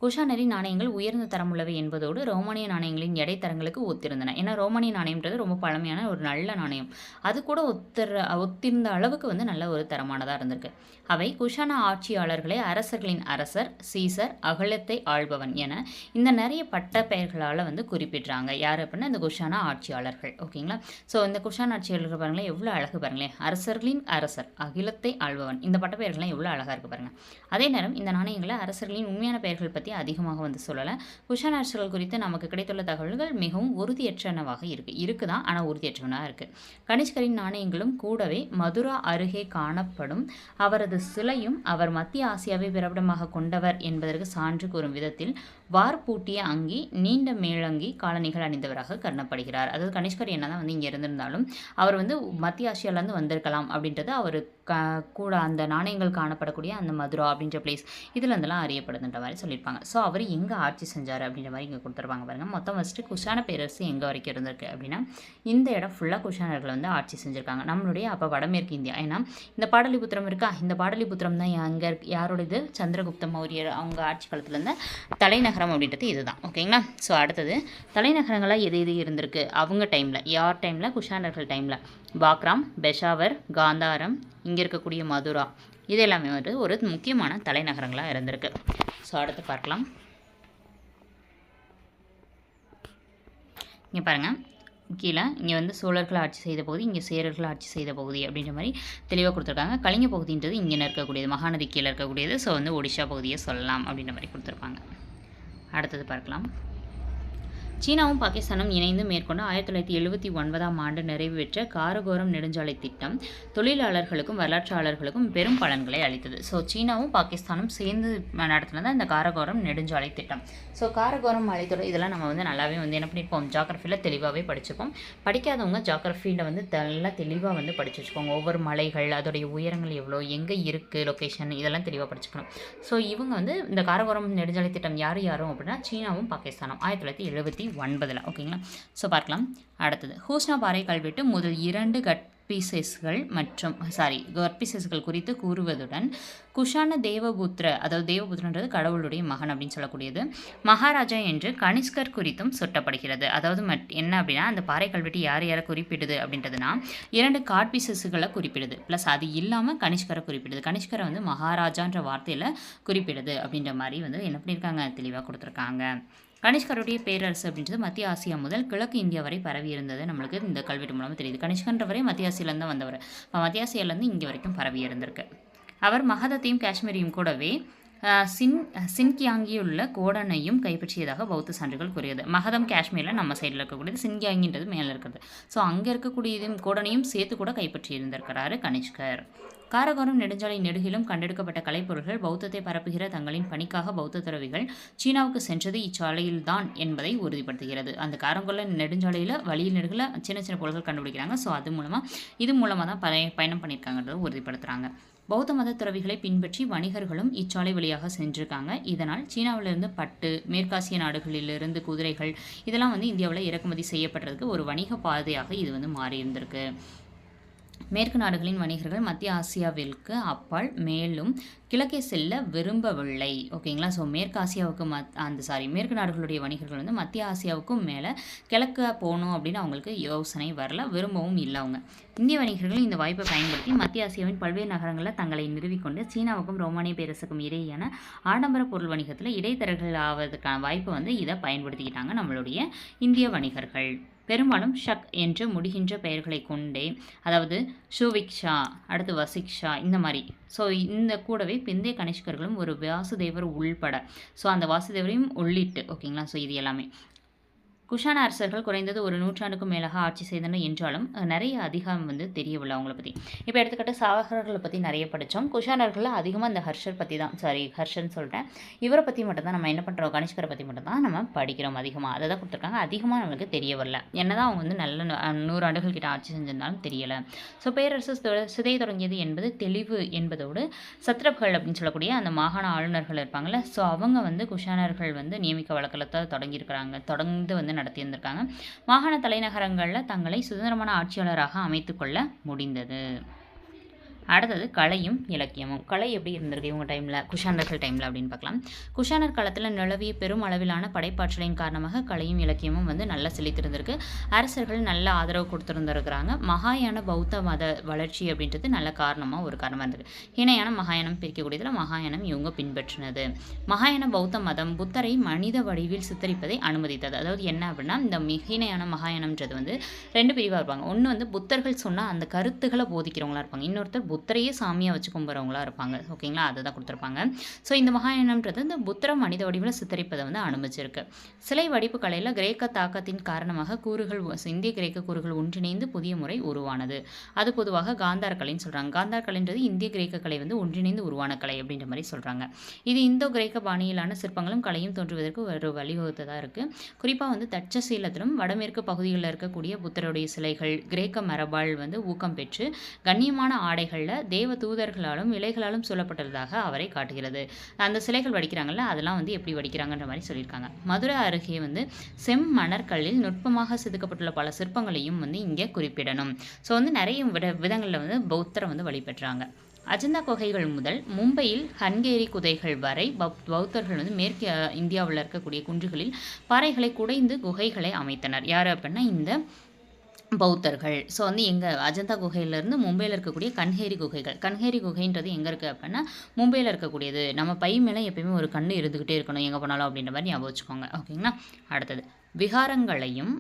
குஷானரி நாணயங்கள் உயர்ந்த தரமுள்ளவை என்பதோடு ரோமானிய நாணயங்களின் எடை தரங்களுக்கு ஒத்திருந்தன. ஏன்னா ரோமானிய நாணயம்ன்றது ரொம்ப பழமையான ஒரு நல்ல நாணயம். அது கூட ஒத்துற ஒத்திருந்த அளவுக்கு வந்து நல்ல ஒரு தரமானதாக இருந்திருக்கு. அவை குஷான ஆட்சியாளர்களை அரசர்களின் அரசர் சீசர் அகலத்தை ஆள்பவன் என இந்த நிறைய பட்ட பெயர்களால் வந்து குறிப்பிடுறாங்க. யார் அப்படின்னா இந்த குஷானா ஆட்சியாளர்கள். ஓகேங்களா? ஸோ இந்த குஷான் ஆட்சியாளர்கள் பாருங்களேன் எவ்வளோ அழகு பாருங்களேன் அரசர்களின் அரசர் அகிலத்தை ஆள்பவன். இந்த பட்ட பெயர்கள்லாம் எவ்வளோ அழகாக இருக்கு பாருங்க. அதே நேரம் இந்த நாணயங்களை அரசர்களின் உண்மையான பெயர்கள் பற்றி அதிகமாக வந்து சொல்லலை. குஷான் அரசர்கள் குறித்து நமக்கு கிடைத்துள்ள தகவல்கள் மிகவும் உறுதியற்றனவாக இருக்குது இருக்குதான் ஆனால் உறுதியற்றவனாக இருக்குது கனிஷ்கரின் நாணயங்களும் கூடவே மதுரா அருகே காணப்படும் அவரது சிலையும் அவர் மத்திய ஆசியாவை பிறப்பிடமாக கொண்டவர் என்பதற்கு சான்று கூறும் விதத்தில் வார்பூட்டிய அங்கி நீண்ட மேலங்கி காலணிகள் அணிந்தவராக கருணப்படுகிறார் அதாவது கனிஷ்கர் என்னதான் வந்து இங்கே இருந்திருந்தாலும் அவர் வந்து மத்திய ஆசியாவிலேருந்து வந்திருக்கலாம் அப்படின்றது அவர் கா கூட அந்த நாணயங்கள் காணப்படக்கூடிய அந்த மதுரா அப்படின்ற பிளேஸ் இதில் இருந்தெல்லாம் அறியப்படுதுன்ற மாதிரி சொல்லியிருப்பாங்க. ஸோ அவர் எங்கே ஆட்சி செஞ்சார் அப்படின்ற மாதிரி இங்கே கொடுத்துருப்பாங்க பாருங்க. மொத்தம் ஃபஸ்ட்டு குஷான பேரரசு எங்கே வரைக்கும் இருந்திருக்கு அப்படின்னா இந்த இடம் ஃபுல்லாக குஷானர்கள் வந்து ஆட்சி செஞ்சுருக்காங்க. நம்மளுடைய அப்போ வடமேற்கு இந்தியா. ஏன்னா இந்த பாடலிபுத்திரம் இருக்கா? இந்த பாடலிபுத்திரம் தான் அங்கே யாரோடது சந்திரகுப்த மௌரியர் அவங்க ஆட்சி காலத்துலேருந்து தலைநகரம் அப்படின்றது இதுதான். ஓகேங்களா? ஸோ அடுத்தது தலைநகரங்களாக எது எது இருந்திருக்கு? அவங்க டைமில் யார் டைமில் குஷானர்கள் டைமில் பாக்ராம் பெஷாவர் காந்தாரம் இங்கே இருக்கக்கூடிய மதுரா. இது எல்லாமே வந்து ஒரு முக்கியமான தலைநகரங்களாக இருந்திருக்கு. ஸோ அடுத்து பார்க்கலாம். இங்கே பாருங்கள் கீழே இங்கே வந்து சோழர்கள் ஆட்சி செய்த பகுதி இங்கே சேரர்கள் ஆட்சி செய்த பகுதி அப்படின்ற மாதிரி தெளிவாக கொடுத்துருக்காங்க. கலிங்க பகுதின்றது இங்கே இருக்கக்கூடியது? மகாநதி கீழே இருக்கக்கூடியது. ஸோ வந்து ஒடிஷா பகுதியை சொல்லலாம் அப்படின்ற மாதிரி கொடுத்துருப்பாங்க. அடுத்தது பார்க்கலாம். சீனாவும் பாகிஸ்தானும் இணைந்து மேற்கொண்ட ஆயிரத்தி தொள்ளாயிரத்தி எழுபத்தி ஒன்பதாம் ஆண்டு நிறைவு பெற்ற காரகோரம் நெடுஞ்சாலை திட்டம் தொழிலாளர்களுக்கும் வரலாற்றாளர்களுக்கும் பெரும் பலன்களை அளித்தது. ஸோ சீனாவும் பாகிஸ்தானும் சேர்ந்து நடத்தினது இந்த காரகோரம் நெடுஞ்சாலை திட்டம். ஸோ காரகோரம் மலைத்தொடர் இதெல்லாம் நம்ம வந்து நல்லாவே வந்து என்ன பண்ணியிருப்போம் ஜாகிரஃபியில் தெளிவாகவே படிச்சுப்போம். படிக்காதவங்க ஜாகிரஃபியில் வந்து நல்லா தெளிவாக வந்து படிச்சு வச்சுக்கோங்க. ஒவ்வொரு மலைகள் அதோடைய உயரங்கள் எவ்வளோ எங்கே இருக்குது லொக்கேஷன் இதெல்லாம் தெளிவாக படிச்சுக்கணும். ஸோ இவங்க வந்து இந்த காரகோரம் நெடுஞ்சாலை திட்டம் யார் யாரும் அப்படின்னா சீனாவும் பாகிஸ்தானும். ஆயிரத்தி தொள்ளாயிரத்தி எழுபத்தி ஒன்பதில். ஓகேங்களா? ஸோ பார்க்கலாம். அடுத்தது. ஹூஸ்னா பாறை கல்வெட்டு முதல் இரண்டு கட்பீசஸ்கள் மற்றும் சாரி கட்பீசஸ்கள் குறித்து கூறுவதுடன் குஷான தேவபுத்திர அதாவது தேவபுத்திரன்றது கடவுளுடைய மகன் அப்படின்னு சொல்லக்கூடியது மகாராஜா என்று கனிஷ்கர் குறித்தும் சுட்டப்படுகிறது. அதாவது மட் என்ன அப்படின்னா அந்த பாறை கல்வெட்டு யார் யாரை குறிப்பிடுது அப்படின்றதுனா இரண்டு காட்பீசஸ்களை குறிப்பிடுது. ப்ளஸ் அது இல்லாமல் கனிஷ்கரை குறிப்பிடுது. கனிஷ்கரை வந்து மகாராஜான்ற வார்த்தையில் குறிப்பிடுது அப்படின்ற மாதிரி வந்து என்ன பண்ணியிருக்காங்க? தெளிவாக கொடுத்துருக்காங்க. கனிஷ்கருடைய பேரரசு அப்படின்றது மத்திய ஆசியா முதல் கிழக்கு இந்தியா வரை பரவி இருந்தது. நம்மளுக்கு இந்த கல்வெட்டு மூலமாக தெரியுது. கனிஷ்கன்றவரே மத்திய ஆசியிலேருந்து தான் வந்தவர். இப்போ மத்திய ஆசியாலேருந்து இங்கே வரைக்கும் பரவி இருந்திருக்கு. அவர் மகதத்தையும் காஷ்மீரையும் கூடவே சின் சின்கியாங்கியுள்ள கோடனையும் கைப்பற்றியதாக பௌத்த சான்றுகள் கூறியது. மகதம் காஷ்மீரில் நம்ம சைடில் இருக்கக்கூடியது சின்கியாங்கின்றது மேலே இருக்கிறது ஸோ அங்கே இருக்கக்கூடியதையும் கோடனையும் சேர்த்து கூட கைப்பற்றி இருந்திருக்கிறாரு கனிஷ்கர். காரகோரம் நெடுஞ்சாலை நெடுகிலும் கண்டெடுக்கப்பட்ட கலைப்பொருள்கள் பௌத்தத்தை பரப்புகிற தங்களின் பணிக்காக பௌத்த துறவிகள் சீனாவுக்கு சென்றது இச்சாலையில்தான் என்பதை உறுதிப்படுத்துகிறது. அந்த காரங்கோல நெடுஞ்சாலையில் வழியில் நெடுகில் சின்ன சின்ன பொருட்கள் கண்டுபிடிக்கிறாங்க. ஸோ அது மூலமாக இது மூலமாக தான் பய பயணம் பண்ணியிருக்காங்கன்றதை உறுதிப்படுத்துகிறாங்க பௌத்த மத துறவிகளை பின்பற்றி வணிகர்களும் இச்சாலை வழியாக சென்றிருக்காங்க. இதனால் சீனாவிலிருந்து பட்டு மேற்காசிய நாடுகளிலிருந்து குதிரைகள் இதெல்லாம் வந்து இந்தியாவில் இறக்குமதி செய்யப்படுறதுக்கு ஒரு வணிக பாதையாக இது வந்து மாறி இருந்திருக்கு மேற்கு நாடுகளின் வணிகர்கள் மத்திய ஆசியாவிற்கு அப்பால் மேலும் கிழக்கே செல்ல விரும்பவில்லை. ஓகேங்களா ஸோ மேற்கு ஆசியாவுக்கு மத் அந்த சாரி மேற்கு நாடுகளுடைய வணிகர்கள் வந்து மத்திய ஆசியாவுக்கும் மேலே கிழக்க போகணும் அப்படின்னு அவங்களுக்கு யோசனை வரல. விரும்பவும் இல்லை அவங்க. இந்திய வணிகர்கள் இந்த வாய்ப்பை பயன்படுத்தி மத்திய ஆசியாவின் பல்வேறு நகரங்களில் தங்களை நிறுவிக்கொண்டு சீனாவுக்கும் ரோமானிய பேரரசுக்கும் இடையேயான ஆடம்பர பொருள் வணிகத்தில் இடைத்தரகர்கள் ஆவதற்கான வாய்ப்பை வந்து இதை பயன்படுத்திக்கிட்டாங்க நம்மளுடைய இந்திய வணிகர்கள். பெரும்பாலும் ஷக் என்று முடிகின்ற பெயர்களை கொண்டே அதாவது ஷுவிக்ஷா அடுத்து வசிக்ஷா இந்த மாதிரி. ஸோ இந்த கூடவே பிந்தைய கனிஷ்கர்களும் ஒரு வாசுதேவர் உள்பட. ஸோ அந்த வாசுதேவரையும் உள்ளிட்டு ஓகேங்களா ஸோ இது எல்லாமே. குஷான அரசர்கள் குறைந்தது ஒரு நூற்றாண்டுக்கும் மேலாக ஆட்சி செய்தனர் என்றாலும் நிறைய அதிகம் வந்து தெரியவில்லை அவங்கள பற்றி இப்போ எடுத்துக்கிட்டு சாகர்களை பற்றி நிறைய படித்தோம் குஷானர்களில் அதிகமாக இந்த ஹர்ஷர் பற்றி தான் சாரி ஹர்ஷன் சொல்லிட்டேன் இவரை பற்றி மட்டும்தான் நம்ம என்ன பண்ணுறோம் கணிஷ்கரை பற்றி மட்டும் தான் நம்ம படிக்கிறோம் அதிகமாக அதை தான் கொடுத்துருக்காங்க. அதிகமாக நம்மளுக்கு தெரிய வரல என்னதான் அவங்க வந்து நல்ல நூறாண்டுகள் நூறு ஆண்டுகள் கிட்ட ஆட்சி செஞ்சிருந்தாலும் தெரியலை. ஸோ பேரரசு சித- சிதைய தொடங்கியது என்பது தெளிவு என்பதோடு சத்ரப்கள் அப்படின்னு சொல்லக்கூடிய அந்த மாகாண ஆளுநர்கள் இருப்பாங்கள்ல ஸோ அவங்க வந்து குஷானர்கள் வந்து நியமிக்க வழக்கத்தை தொடங்கியிருக்கிறாங்க. தொடர்ந்து வந்து நடத்தியிருந்திருக்காங்க. மாகாண தலைநகரங்களில் தங்களை சுதந்திரமான ஆட்சியாளராக அமைத்துக்கொள்ள முடிந்தது. அடுத்தது கலையும் இலக்கியமும். கலை எப்படி இருந்திருக்கு இவங்க டைமில் குஷானர்கள் டைமில் அப்படின்னு பார்க்கலாம். குஷானர் காலத்தில் நிலவிய பெரும் அளவிலான படைப்பாற்றலின் காரணமாக கலையும் இலக்கியமும் வந்து நல்லா செழித்திருந்திருக்கு. அரசர்கள் நல்ல ஆதரவு கொடுத்துருந்துருக்குறாங்க. மகாயான பௌத்த மத வளர்ச்சி அப்படின்றது நல்ல காரணமாக ஒரு காரணமாக இருந்தது ஹீனயான மகாயானம் பிரிக்கக்கூடியதில் மகாயானம் இவங்க பின்பற்றினது. மகாயான பௌத்த மதம் புத்தரை மனித வடிவில் சித்தரிப்பதை அனுமதித்தது. அதாவது என்ன அப்படின்னா இந்த மி- ஹீனயான மகாயானம்ன்றது வந்து ரெண்டு பிரிவாக இருப்பாங்க. ஒன்று வந்து புத்தர்கள் சொன்னால் அந்த கருத்துக்களை போதிக்கிறவங்களா இருப்பாங்க. இன்னொருத்தர் புத்தரையே சாமியாக வச்சு கும்பிட்றவங்களா இருப்பாங்க. ஓகேங்களா? அதை தான் கொடுத்துருப்பாங்க. ஸோ இந்த மகாயானம்ன்றது இந்த புத்தரை மனித வடிவில் சித்தரிப்பதை வந்து அனுமதிச்சிருக்கு சிலை வடிப்பு கலையில் கிரேக்க தாக்கத்தின் காரணமாக கூறுகள் இந்திய கிரேக்க கூறுகள் ஒன்றிணைந்து புதிய முறை உருவானது. அது பொதுவாக காந்தார் கலைன்னு சொல்கிறாங்க காந்தார் கலைன்றது இந்திய கிரேக்க கலை வந்து ஒன்றிணைந்து உருவான கலை அப்படின்ற மாதிரி சொல்கிறாங்க இது இந்தோ கிரேக்க பாணியிலான சிற்பங்களும் கலையும் தோன்றுவதற்கு ஒரு வழிவகுத்ததாக இருக்குது குறிப்பாக வந்து தட்சசீலத்திலும் வடமேற்கு பகுதிகளில் இருக்கக்கூடிய புத்தருடைய சிலைகள் கிரேக்க மரபால் வந்து ஊக்கம் பெற்று கண்ணியமான ஆடைகள் சிலைகளில் தேவ தூதர்களாலும் இலைகளாலும் சூழப்பட்டுள்ளதாக அவரை காட்டுகிறது. அந்த சிலைகள் வடிக்கிறாங்கல்ல அதெல்லாம் வந்து எப்படி வடிக்கிறாங்கன்ற மாதிரி சொல்லியிருக்காங்க. மதுரை அருகே வந்து செம் மணற்கல்லில் நுட்பமாக செதுக்கப்பட்டுள்ள பல சிற்பங்களையும் வந்து இங்கே குறிப்பிடணும். ஸோ வந்து நிறைய விட விதங்களில் வந்து பௌத்தரை வந்து வழிபடுறாங்க அஜந்தா குகைகள் முதல் மும்பையில் ஹன்கேரி குதைகள் வரை பௌத்தர்கள் வந்து மேற்கு இந்தியாவில் இருக்கக்கூடிய குன்றுகளில் பாறைகளை குடைந்து குகைகளை அமைத்தனர். யார் அப்படின்னா இந்த பௌத்தர்கள். ஸோ வந்து எங்கள் அஜந்தா குகையிலேருந்து மும்பையில் இருக்கக்கூடிய கண்ஹேரி குகைகள். கண்ஹேரி குகைன்றது எங்கே இருக்குது அப்படின்னா மும்பையில் இருக்கக்கூடியது. நம்ம பை மேலே எப்பயுமே ஒரு கண் இருந்துக்கிட்டே இருக்கணும். எங்கே போனாலும் அப்படின்ற மாதிரி ஞாபகம் வச்சுக்கோங்க. ஓகேங்களா? அடுத்தது விகாரங்களையும்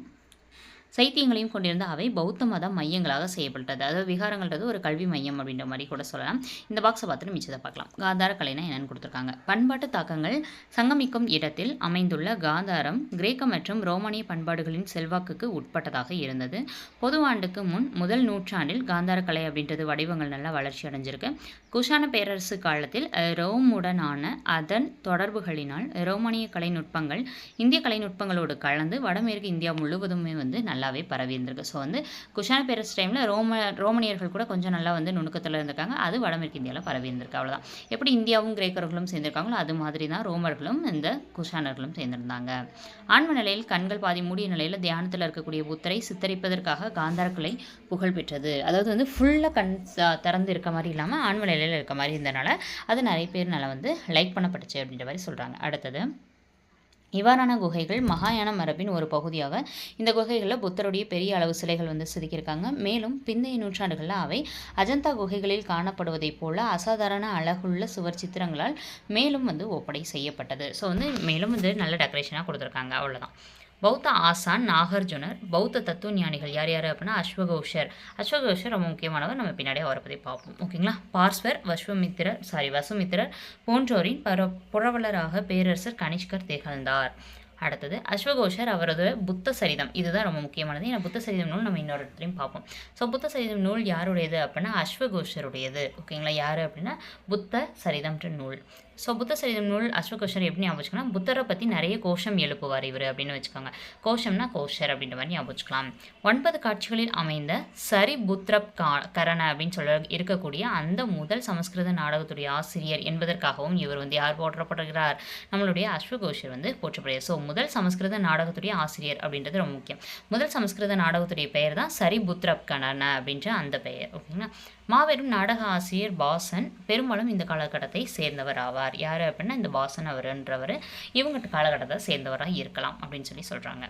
சைத்தியங்களையும் கொண்டிருந்த அவை பௌத்த மத மையங்களாக செய்யப்பட்டது. அதாவது விகாரங்கள்ன்றது ஒரு கல்வி மையம் அப்படின்ற மாதிரி கூட சொல்லலாம். இந்த பாக்ஸை பார்த்துட்டு மிச்சத்தை பார்க்கலாம். காந்தார கலைனா என்னென்னு கொடுத்துருக்காங்க. பண்பாட்டு தாக்கங்கள் சங்கமிக்கும் இடத்தில் அமைந்துள்ள காந்தாரம் கிரேக்க மற்றும் ரோமானிய பண்பாடுகளின் செல்வாக்குக்கு உட்பட்டதாக இருந்தது. பொதுவாண்டுக்கு முன் முதல் நூற்றாண்டில் காந்தார கலை அப்படின்றது வடிவங்கள் நல்லா வளர்ச்சி அடைஞ்சிருக்கு. குஷான பேரரசு காலத்தில் ரோமுடனான அதன் தொடர்புகளினால் ரோமானிய கலைநுட்பங்கள் இந்திய கலைநுட்பங்களோடு கலந்து வடமேற்கு இந்தியா முழுவதுமே வந்து நல்லாவே பரவி இருந்திருக்கு. ஸோ வந்து குஷான பேரரசு டைமில் ரோம ரோமனியர்கள் கூட கொஞ்சம் நல்லா வந்து நுணுக்கத்தில் இருந்திருக்காங்க. அது வடமேற்கு இந்தியாவில் பரவி இருந்திருக்கு. அவ்வளோதான் எப்படி இந்தியாவும் கிரேக்கர்களும் சேர்ந்திருக்காங்களோ அது மாதிரி தான் ரோமர்களும் இந்த குஷானர்களும் சேர்ந்திருந்தாங்க. ஆன்ம நிலையில் கண்கள் பாதி மூடிய நிலையில் தியானத்தில் இருக்கக்கூடிய புத்தரை சித்தரிப்பதற்காக காந்தாரக்கலை புகழ் பெற்றது அதாவது வந்து ஃபுல்லாக கண் திறந்து இருக்க மாதிரி இல்லாமல் ஆன்ம நிலையில் இருக்க மாதிரி இருந்தனால அது நிறைய பேர் நல்லா வந்து லைக் பண்ணப்பட்டுச்சு அப்படின்ற மாதிரி சொல்கிறாங்க அடுத்தது இவ்வாறான குகைகள் மகாயான மரபின் ஒரு பகுதியாக. இந்த குகைகளில் புத்தருடைய பெரிய அளவு சிலைகள் வந்து செதுக்கியிருக்காங்க. மேலும் பிந்தைய நூற்றாண்டுகளில் அவை அஜந்தா குகைகளில் காணப்படுவதைப் போல அசாதாரண அழகுள்ள சுவர் சித்திரங்களால் மேலும் வந்து ஒப்படை செய்யப்பட்டது. ஸோ வந்து மேலும் வந்து நல்ல டெக்கரேஷனாக கொடுத்துருக்காங்க. அவ்வளோதான் பௌத்த ஆசான் நாகார்ஜுனர் பௌத்த தத்துவ ஞானிகள் யார் யார் அப்படின்னா அஸ்வகோஷர். அஸ்வகோஷர் ரொம்ப முக்கியமானவர். நம்ம பின்னாடி அவரை பற்றி பார்ப்போம். ஓகேங்களா? பார்ஸ்வர் வஸ்வமித்திரர் சாரி வசுமித்திரர் போன்றோரின் பர புரவலராக பேரரசர் கனிஷ்கர் திகழ்ந்தார். அடுத்தது அஸ்வகோஷர் அவரது புத்த சரிதம். இதுதான் ரொம்ப முக்கியமானது. ஏன்னா புத்த சரிதம் நூல் நம்ம இன்னொரு இடத்துலையும் பார்ப்போம். ஸோ புத்த சரிதம் நூல் யாருடையது அப்படின்னா அஸ்வகோஷருடையது. ஓகேங்களா? யார் அப்படின்னா புத்த சரிதம்ன்ற நூல். ஸோ புத்த சரிதம் நூல் அஸ்வகோஷர் எப்படி ஞாபகம் வச்சுக்கலாம் புத்தரை பற்றி நிறைய கோஷம் எழுப்புவார் இவர் அப்படின்னு வச்சுக்கோங்க. கோஷம்னா கோஷர் அப்படின்ற மாதிரி ஞாபகம் வச்சுக்கலாம். ஒன்பது காட்சிகளில் அமைந்த சரி புத்ரப் கா கரண அப்படின்னு சொல்ல இருக்கக்கூடிய அந்த முதல் சமஸ்கிருத நாடகத்துடைய ஆசிரியர் என்பதற்காகவும் இவர் வந்து யார் போற்றப்படுகிறார் நம்மளுடைய அஸ்வகோஷர் வந்து போற்றப்படுகிறார். ஸோ முதல் சமஸ்கிருத நாடகத்துடைய ஆசிரியர் அப்படின்றது ரொம்ப முக்கியம். முதல் சமஸ்கிருத நாடகத்துடைய பெயர் தான் சரி புத்ரப் கணன அப்படின்ற அந்த பெயர். ஓகேங்களா? மாபெரும் நாடக ஆசிரியர் பாசன் பெரும்பாலும் இந்த காலகட்டத்தை சேர்ந்தவர் ஆவார். யார் அப்படின்னா இந்த பாசன் அவர்ன்றவர். இவங்க காலகட்டத்தை சேர்ந்தவராக இருக்கலாம் அப்படின்னு சொல்லி சொல்கிறாங்க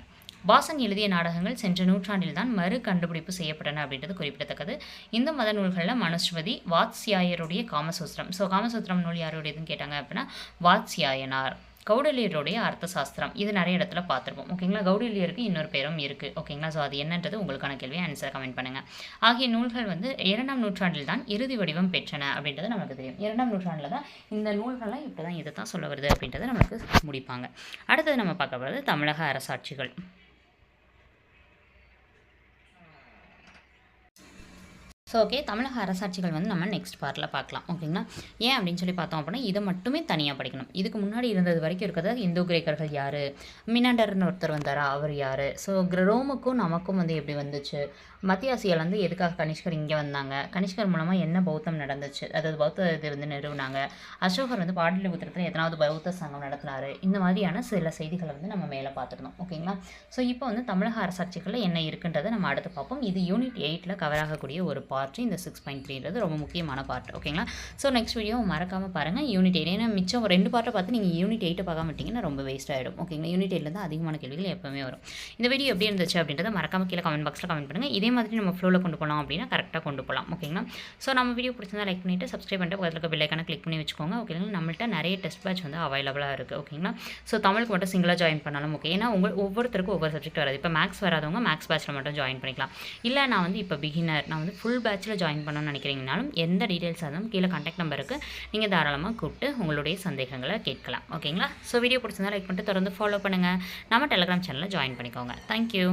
பாசன் எழுதிய நாடகங்கள் சென்ற நூற்றாண்டில் தான் மறு கண்டுபிடிப்பு செய்யப்பட்டன அப்படின்றது குறிப்பிடத்தக்கது. இந்து மத நூல்களில் மனுஸ்மதி வாத்ஸ்யாயருடைய காமசூத்திரம். ஸோ காமசூத்திரம் நூல் யாருடையதுன்னு கேட்டாங்க அப்படின்னா வாத்ஸ்யாயனார். கௌடல்யருடைய அர்த்த சாஸ்திரம் இது நிறைய இடத்துல பார்த்துருப்போம். ஓகேங்களா? கௌடலியருக்கு இன்னொரு பேரும் இருக்குது ஓகேங்களா? ஸோ அது என்னன்றது உங்களுக்கான கேள்வியை ஆன்சர் கமெண்ட் பண்ணுங்கள் ஆகிய நூல்கள் வந்து இரண்டாம் நூற்றாண்டில் தான் இறுதி வடிவம் பெற்றன அப்படின்றது நமக்கு தெரியும். இரண்டாம் நூற்றாண்டில் தான் இந்த நூல்கள்லாம் இப்படி தான் இதை தான் சொல்ல வருது அப்படின்றத நமக்கு முடிப்பாங்க. அடுத்தது நம்ம பார்க்க போகிறது தமிழக அரசாட்சிகள். ஸோ ஓகே தமிழக அரசாட்சிகள் வந்து நம்ம நெக்ஸ்ட் பார்ட்டில் பார்க்கலாம். ஓகேங்களா ஏன் அப்படின்னு சொல்லி பார்த்தோம் அப்படின்னா இதை மட்டுமே தனியாக படிக்கணும். இதுக்கு முன்னாடி இருந்தது வரைக்கும் இருக்கிறது இந்து கிரேக்கர்கள் யார்? மினாண்டர்னு ஒருத்தர் வந்தாரா? அவர் யார்? ஸோ ரோமுக்கும் நமக்கும் வந்து எப்படி வந்துச்சு? மத்திய ஆசியால வந்து எதுக்காக கனிஷ்கர் இங்கே வந்தாங்க? கனிஷ்கர் மூலமாக என்ன பௌத்தம் நடந்துச்சு? அதாவது பௌத்த இது வந்து நிறுவினாங்க. அசோகர் வந்து பாடலிபுத்திரத்தில் எத்தனாவது பௌத்த சங்கம் நடத்தினாரு? இந்த மாதிரியான சில செய்திகளை வந்து நம்ம மேலே பார்த்துருந்தோம் ஓகேங்களா? ஸோ இப்போ வந்து தமிழக அரசாட்சிகளில் என்ன இருக்குன்றதை நம்ம அடுத்து பார்ப்போம். இது யூனிட் எயிட்டில் கவர் ஆகக்கூடிய ஒரு பார்ட் இந்த சிக்ஸ் பாயிண்ட் த்ரீன்றது ரொம்ப முக்கியமான பார்ட் ஓகேங்களா? ஸோ நெக்ஸ்ட் வீடியோ மறக்காமல் பாருங்கள் யூனிட் எயிட் ஏன்னா மிச்சம் ஒரு ரெண்டு பார்ட்டை பார்த்து நீங்கள் யூனிட் எயிட்டை பார்க்க மாட்டிங்கன்னா ரொம்ப வேஸ்ட் ஆகிடும் ஓகேங்களா? யூனிட் எயிட்டில் தான் அதிகமான கேள்விகள் எப்போவுமே வரும். இந்த வீடியோ எப்படி இருந்துச்சு அப்படின்றத மறக்காம கீழே கமெண்ட் பாக்ஸில் கமெண்ட் பண்ணுங்கள் இதே மாதிரி நம்ம ஃப்ளோவில் கொண்டு போகலாம் அப்படின்னா கரெக்டாக கொண்டு போகலாம் ஓகேங்களா ஸோ நம்ம வீடியோ பிடிச்சிருந்தா லைக் பண்ணிவிட்டு சப்ஸ்கிரைப் பண்ணிட்டு பக்கத்தில் இருக்க பெல்லைக்கான கிளிக் பண்ணி வச்சுக்கோங்க. ஓகேங்களா நம்மள்ட்ட நிறைய டெஸ்ட் பேட்ச் வந்து அவைலபிளாக இருக்குது ஓகேங்களா ஸோ தமிழுக்கு மட்டும் சிங்கிளாக ஜாயின் பண்ணாலும் ஓகே ஏன்னா உங்கள் ஒவ்வொருத்தருக்கும் ஒவ்வொரு சப்ஜெக்ட் வராது. இப்போ மேக்ஸ் வராதவங்க மேக்ஸ் பேட்ச்சில் மட்டும் ஜாயின் பண்ணிக்கலாம். இல்லை நான் வந்து இப்போ பிகினர் நான் வந்து ஃபுல் பேட்ச்சில் ஜாயின் பண்ணணும்னு நினைக்கிறீங்கனாலும் எந்த டீட்டெயில்ஸ் ஆகும் கீழே கான்டாக்ட் நம்பருக்கு நீங்கள் தாராளமாக கூப்பிட்டு உங்களுடைய சந்தேகங்களை கேட்கலாம். ஓகேங்களா ஸோ வீடியோ பிடிச்சிருந்தா லைக் பண்ணிட்டு தொடர்ந்து ஃபாலோ பண்ணுங்கள் நம்ம டெலிகிராம் சேனலில் ஜாயின் பண்ணிக்கோங்க. தேங்க்யூ